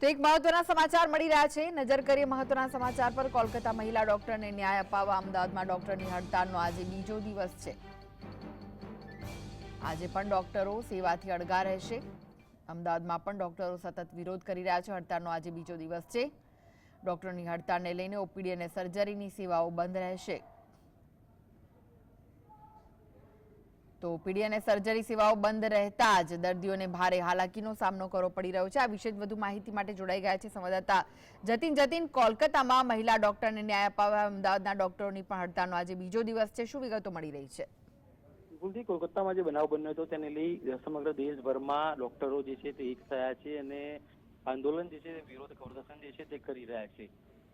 તો એક મહત્વના સમાચાર મળી રહ્યા છે. નજર કરીએ મહત્વના સમાચાર પર. કોલકાતા મહિલા ડોક્ટરને ન્યાય અપાવવા અમદાવાદમાં ડોક્ટરની હડતાળનો આજે બીજો દિવસ છે. આજે પણ ડોક્ટરો સેવાથી અડગા રહેશે. અમદાવાદમાં પણ ડોક્ટરો સતત વિરોધ કરી રહ્યા છે. હડતાળનો આજે બીજો દિવસ છે. ડોક્ટરની હડતાળને લઈને ઓપીડી અને સર્જરીની સેવાઓ બંધ રહેશે. તો ઓપીડી અને સર્જરી સેવાઓ બંધ રહેતા જ દર્દીઓને ભારે હાલાકીનો સામનો કરવો પડી રહ્યો છે. આ વિશે વધુ માહિતી માટે જોડાઈ ગયા છે સંવાદદાતા જતીન. જતીન, કોલકાતામાં મહિલા ડોક્ટરને ન્યાય અપાવવા અમદાવાદના ડોક્ટરોની પણ હડતાળનો આજે બીજો દિવસ છે. શું વિગતો મળી રહી છે? બિલકુલથી કોલકાતામાં જે બનાવ બન્યો હતો તેને લઈ સમગ્ર દેશભરમાં ડોક્ટરો જે છે તે એક થયા છે અને આંદોલન જે છે વિરોધ પ્રદર્શન જે છે તે કરી રહ્યા છે.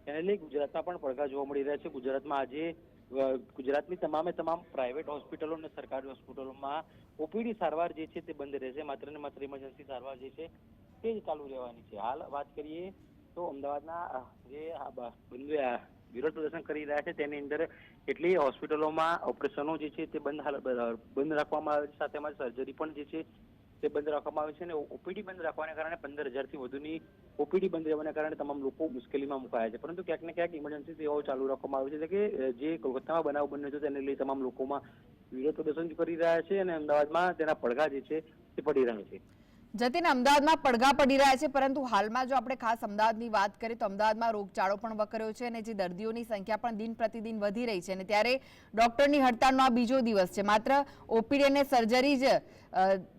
તેને લઈ ગુજરાતમાં પણ પડઘા જોવા મળી રહ્યા છે. ગુજરાતમાં આજે ગુજરાતની તમામે તમામ પ્રાઇવેટ હોસ્પિટલો અને સરકારી હોસ્પિટલોમાં ઓપીડી સારવાર જે છે તે બંધ રહેશે. માત્ર ને માત્ર ઇમરજન્સી સારવાર જે છે તે જ ચાલુ રહેવાની છે. હાલ વાત કરીએ તો અમદાવાદના જે આ બ- બંને આ વિરોધ પ્રદર્શન કરી રહ્યા છે તેની અંદર કેટલી હોસ્પિટલોમાં ઓપરેશનો જે છે તે બંધ બંધ રાખવામાં આવે છે. સાથે માં સર્જરી પણ જે છે તે બંધ રાખવામાં આવે છે અને ઓપીડી બંધ રાખવાને કારણે પંદર હજારથી વધુની ઓપીડી બંધ રહેવાને કારણે તમામ લોકો મુશ્કેલીમાં મુકાયા છે. પરંતુ ક્યાંક ને ક્યાંક ઇમરજન્સી સેવાઓ ચાલુ રાખવામાં આવી છે. કે જે કોલકાતામાં બનાવ બન્યો છે તેને લઈ તમામ લોકોમાં વિરોધ પ્રદર્શન કરી રહ્યા છે અને અમદાવાદમાં તેના પડઘા જે છે તે પડી રહ્યા છે. જતીન અમદાવાદમાં પડઘા પડી રહ્યા છે, પરંતુ હાલમાં જો આપણે ખાસ અમદાવાદની વાત કરીએ તો અમદાવાદમાં રોગચાળો પણ વકર્યો છે અને જે દર્દીઓની સંખ્યા પણ દિન પ્રતિદિન વધી રહી છે અને ત્યારે ડોક્ટરની હડતાળનો આ બીજો દિવસ છે. માત્ર ઓપીડી અને સર્જરી જ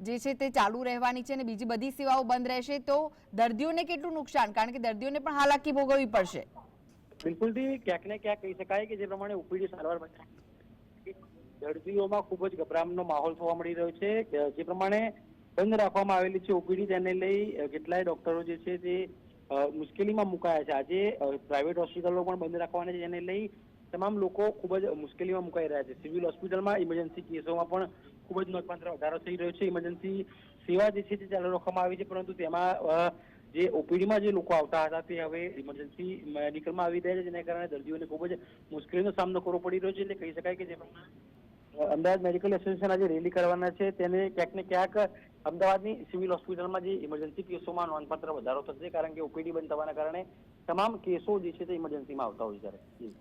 જે છે તે ચાલુ રહેવાની છે અને બીજી બધી સેવાઓ બંધ રહેશે તો દર્દીઓને કેટલું નુકસાન? કારણ કે દર્દીઓને પણ હાલાકી ભોગવવી પડશે. બિલકુલ ક્યાંક ને ક્યાંક કહી શકાય કે જે પ્રમાણે ઓપીડી સારવાર દર્દીઓમાં ખૂબ જ ગભરામનો માહોલ જોવા મળી રહ્યો છે. જે પ્રમાણે બંધ રાખવામાં આવેલી છે ઓપીડી. તેને લઈ કેટલાય ડોક્ટરો જે છે તે મુશ્કેલીમાં મુકાયા છે. આજે પ્રાઇવેટ હોસ્પિટલો પણ બંધ રાખવાના છે. જેને લઈ તમામ લોકો ખૂબ જ મુશ્કેલીમાં મુકાઈ રહ્યા છે. સિવિલ હોસ્પિટલમાં ઇમરજન્સી કેસોમાં પણ ખૂબ જ નોંધપાત્ર વધારો થઈ રહ્યો છે. ઇમરજન્સી સેવા જે છે તે ચાલુ રાખવામાં આવી છે. પરંતુ તેમાં જે ઓપીડીમાં જે લોકો આવતા હતા તે હવે ઇમરજન્સી મેડિકલમાં આવી રહ્યા છે. જેના કારણે દર્દીઓને ખૂબ જ મુશ્કેલીનો સામનો કરવો પડી રહ્યો છે. એટલે કહી શકાય કે જે પ્રમાણે અમદાવાદ મેડિકલ એસોસિએશન આજે રેલી કરવાના છે. તેને ક્યાંક ને ક્યાંક અમદાવાદની સિવિલ હોસ્પિટલમાં જે ઇમરજન્સી કેસોમાં નોંધપાત્ર વધારો થશે, કારણ કે ઓપીડી બંધ થવાના કારણે તમામ કેસો જે છે તે ઇમરજન્સીમાં આવતા હોય જી.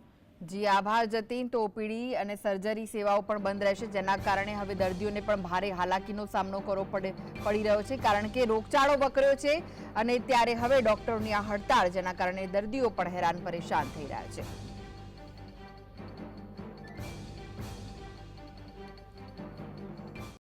જી, આભાર જતીન. તો ઓપીડી અને સર્જરી સેવાઓ પણ બંધ રહેશે, જેના કારણે હવે દર્દીઓને પણ ભારે હાલાકીનો સામનો કરવો પડે, પડી રહ્યો છે, કારણ કે રોગચાળો વકર્યો છે અને ત્યારે હવે ડોક્ટરોની આ હડતાળ, જેના કારણે દર્દીઓ પણ હેરાન પરેશાન થઈ રહ્યા છે.